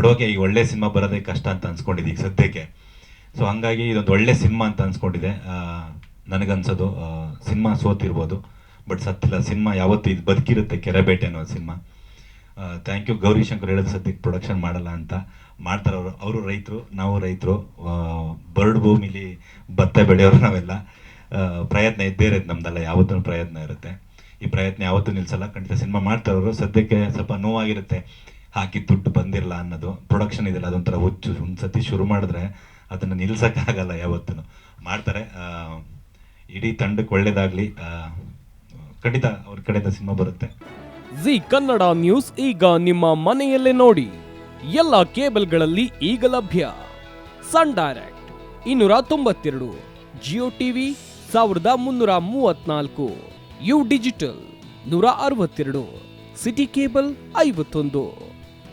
ಬಡವಕ್ಕೆ ಈಗ ಒಳ್ಳೆ ಸಿನಿಮಾ ಬರೋದೇ ಕಷ್ಟ ಅಂತ ಅನ್ಸ್ಕೊಂಡಿದ್ದೆ ಈಗ ಸದ್ಯಕ್ಕೆ. ಸೊ ಹಂಗಾಗಿ ಇದೊಂದು ಒಳ್ಳೆ ಸಿನಿಮಾ ಅಂತ ಅನ್ಸ್ಕೊಂಡಿದೆ. ನನಗನ್ಸೋದು ಸಿನಿಮಾ ಸೋತಿರ್ಬೋದು. ಬಟ್ ಸತ್ತಿಲ್ಲ, ಸಿನಿಮಾ ಯಾವತ್ತೂ ಇದು ಬದುಕಿರುತ್ತೆ, ಕೆರೆಬೇಟೆ ಅನ್ನೋ cinema. Thank you Gauri Shankar ಹೇಳಿದ ಸದ್ಯಕ್ಕೆ ಪ್ರೊಡಕ್ಷನ್ ಮಾಡಲ್ಲ ಅಂತ. ಮಾಡ್ತಾರೆ ಅವರು. ಅವರು ರೈತರು, ನಾವು ರೈತರು. ಬರ್ಡ್ ಭೂಮಿಲಿ ಭತ್ತ ಬೆಳೆಯೋರು ನಾವೆಲ್ಲ. ಪ್ರಯತ್ನ ಇದ್ದೇ ಇರುತ್ತೆ ನಮ್ದೆಲ್ಲ, ಯಾವತ್ತೂ ಪ್ರಯತ್ನ ಇರುತ್ತೆ. ಈ ಪ್ರಯತ್ನ ಯಾವತ್ತೂ ನಿಲ್ಸಲ್ಲ. ಖಂಡಿತ ಸಿನಿಮಾ ಮಾಡ್ತಾರವರು ಸದ್ಯಕ್ಕೆ ಸ್ವಲ್ಪ ನೋವಾಗಿರುತ್ತೆ. ಹಾಕಿ ದುಡ್ಡು ಬಂದಿರಲ್ಲ ಅನ್ನೋದು ಪ್ರೊಡಕ್ಷನ್ ಇದೆಲ್ಲ ಅದೊಂಥರ ಹುಚ್ಚು, ಒಂದು ಸತಿ ಶುರು ಮಾಡಿದ್ರೆ ಅದನ್ನು ನಿಲ್ಸೋಕ್ಕಾಗಲ್ಲ ಯಾವತ್ತೂ ಮಾಡ್ತಾರೆ ಇಡೀ ತಂಡಕ್ಕೆ ಒಳ್ಳೇದಾಗಲಿ ಖಂಡಿತ ಅವ್ರ ಕಡೆಯಿಂದ ಸಿನಿಮಾ ಬರುತ್ತೆ. ಜಿ ಕನ್ನಡ ನ್ಯೂಸ್ ಈಗ ನಿಮ್ಮ ಮನೆಯಲ್ಲೇ ನೋಡಿ. ಎಲ್ಲ ಕೇಬಲ್ಗಳಲ್ಲಿ ಈಗ ಲಭ್ಯ. ಸನ್ ಡೈರೆಕ್ಟ್, ಇನ್ನೂರ ತೊಂಬತ್ತೆರಡು, ಜಿಯೋ ಟಿವಿ, ಸಾವಿರದ ಮುನ್ನೂರ ಮೂವತ್ನಾಲ್ಕು, ಯು ಡಿಜಿಟಲ್, ನೂರ ಅರವತ್ತೆರಡು, ಸಿಟಿ ಕೇಬಲ್ ಐವತ್ತೊಂದು.